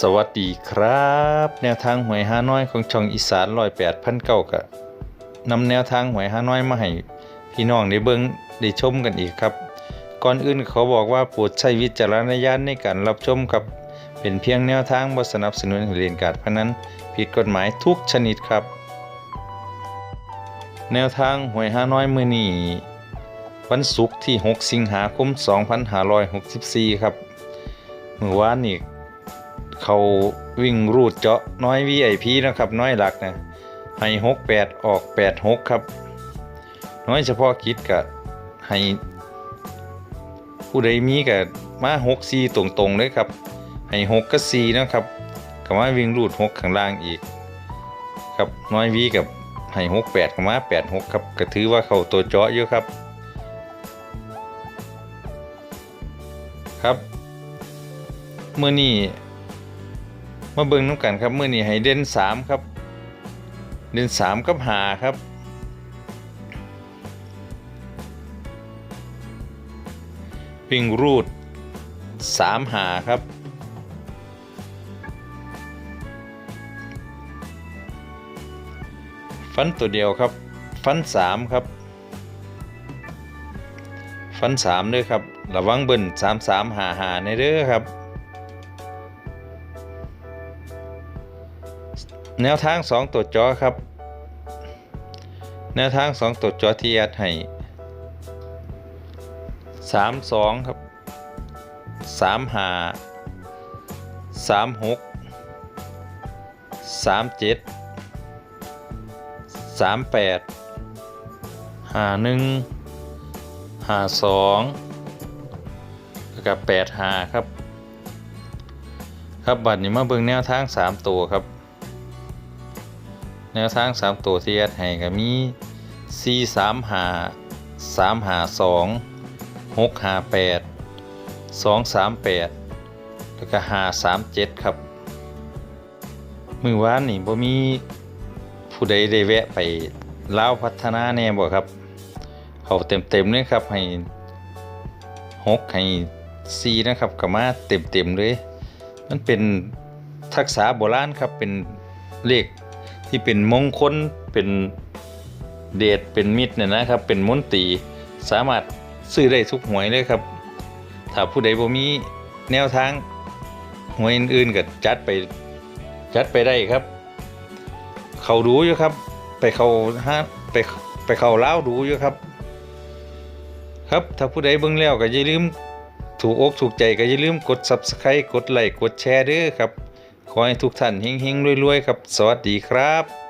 สวัสดีครับ แนวทางหวยฮาน้อยของช่องอีสานร้อยแปดพันเก้ากะนำแนวทางหวยฮาน้อยมาให้พี่น้องได้เบิ่งได้ชมกันอีกครับ ก่อนอื่นเขาบอกว่าโปรดใช้วิจารณญาณในการรับชมครับ เป็นเพียงแนวทางบสนับสนุนให้เล่นการพนันผิดกฎหมายทุกชนิดครับ แนวทางหวยฮาน้อยมือนี้วันศุกร์ที่ 6 สิงหาคม 2564 ครับเมื่อวานนี้ เขาวิ่งรูดเจาะน้อย VIP นะครับน้อยหลักนะให้หกแปดออกแปดหกครับ น้อยเฉพาะกิจกับให้ผู้ใดมีกับมาหกซีตรงๆเลยครับ ให้หกกับซีนะครับกับมาวิ่งรูดหกข้างล่างอีก ครับน้อยวีกับให้หกแปดกับมาแปดหกครับก็ถือว่าเขาตัวเจาะเยอะครับ ครับเมื่อนี้ มาเบิ่งน้ำกันครับมื้อนี้ให้เด่นสามครับ เด่นสามกับหาครับวิ่งรูดสามหาครับฟันตัวเดียวครับ ฟันสามครับ ฟันสามด้วยครับ ระวังเบิ่นสามสามหาหาในเด้อครับ แนวทางสองตัวจอครับ แนวทางสองตัวจอที่แอดให้สามสองครับสามห้าสามหกสามเจ็ดสามแปดห้าหนึ่งห้าสองแล้วก็แปดห้าครับ ครับบัดนี้มาเบิ่งแนวทางสามตัวครับ แนวทาง 3 ตัวที่แอดให้ก็มี4 3 5 3 5 2 6 5 8 2 3 8 แล้วก็5 3 7 ครับ มือวานนี่บ่มีผู้ใดได้แวะไปเล่าพัฒนาแน่บ่ครับ เขาเต็มๆเลยครับให้6ให้4นะครับก็มาเต็มๆเลย มันเป็นทักษะโบราณครับเป็นเลข ที่เป็นมงคลเป็นเดชเป็นมิตรเนี่ยนะครับ เป็นมนตรีสามารถซื้อได้ทุกหวยเลยครับ ถ้าผู้ใดบ่มีแนวทางหวยอื่นๆก็จัดไปจัดไปได้ครับ เขาดูอยู่ครับ ไปเขาฮะไปไปเขาเล้าวดูอยู่ครับ ครับถ้าผู้ใดเบิ่งแล้วก็อย่าลืมถูกอกถูกใจก็อย่าลืมกด Subscribe กดไลค์กดแชร์ด้อครับ ขอให้ทุกท่านเฮงๆรวยๆครับ สวัสดีครับ